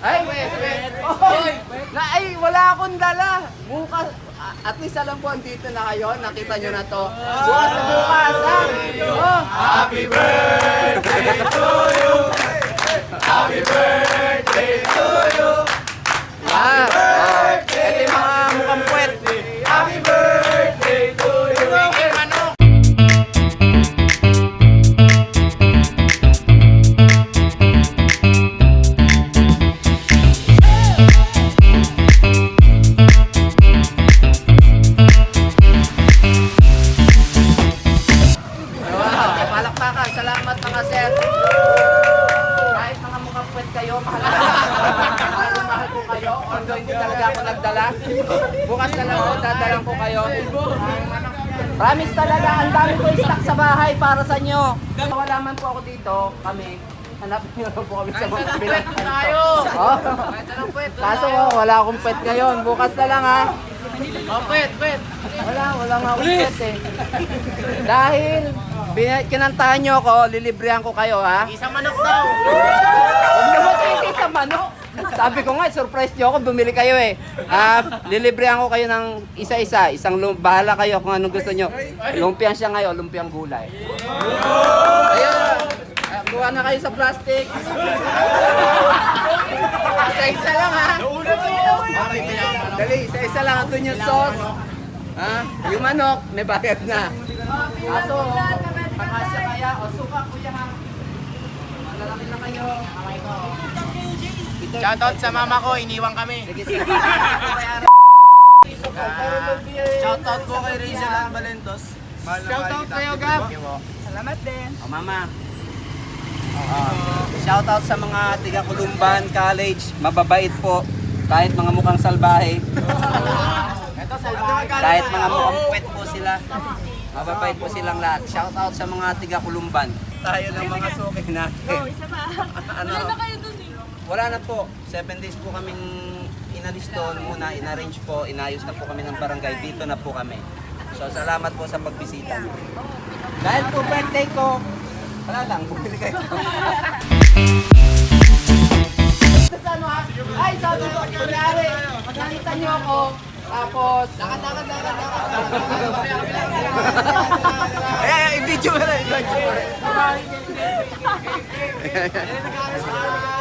Ay, wait, wait. Oy, na, ay, wala akong dala. Bukas, at least alam ko, andito na kayo. Nakita nyo na to. Bukas na bukas, ha? Oh. Happy birthday to you. Happy birthday nagdala. Bukas na lang po, dadalang ko kayo. Promise talaga, ang dami ko stock sa bahay para sa inyo. Wala man po ako dito, kami. Hanapin niyo lang po kami sa mga bilang tayo. Oh. Kaso oh, wala akong pet ngayon. Bukas na lang ha. Oh, pet, pet. Wala, wala nga akong pet eh. Dahil kinantahan niyo ako, lilibrihan ko kayo ha. Isang manok daw. Huwag naman kayo sa manok. Sabi ko nga, surprise niyo ako, bumili kayo eh. Ah, lilibrihan ko kayo ng isa-isa. Isang lum bahala kayo kung anong gusto niyo. Lumpiang siya ngayon, lumpiang gulay. Ayun. Ah, kuha na kayo sa plastic. Isa-isa lang ha. Dali, isa-isa lang. Ito yung sauce. Ha? Yung manok, may bayad na. Kaso, pakasya kaya, o suka kuya ha. Shoutout sa mama ko, iniwan kami. Sige, sige. Shoutout po kay Rizal Valentos. Shoutout sa'yo, Gab. Salamat din. O mama. shoutout sa mga tiga Kulumban College. Mababait po. Kahit mga mukhang salbahe. Kahit mga mukhang puwet po sila. Mababait po silang lahat. Shoutout sa mga tiga Kulumban. Tayo ng mga suki natin. Oh, isa pa. ano? Wala na kayo dun eh. Wala na po. Seven days po kaming inalis doon muna, inarrange po, inayos na po kami ng barangay. Dito na po kami. So, salamat po sa pagbisita. Dahil po birthday ko, wala lang, bumili kayo. Sa ano ha? Ay, sabi ko, kunyari, nakita niyo ako, tapos... Lakad, lakad, lakad, lakad. Ay, ay, i-video mo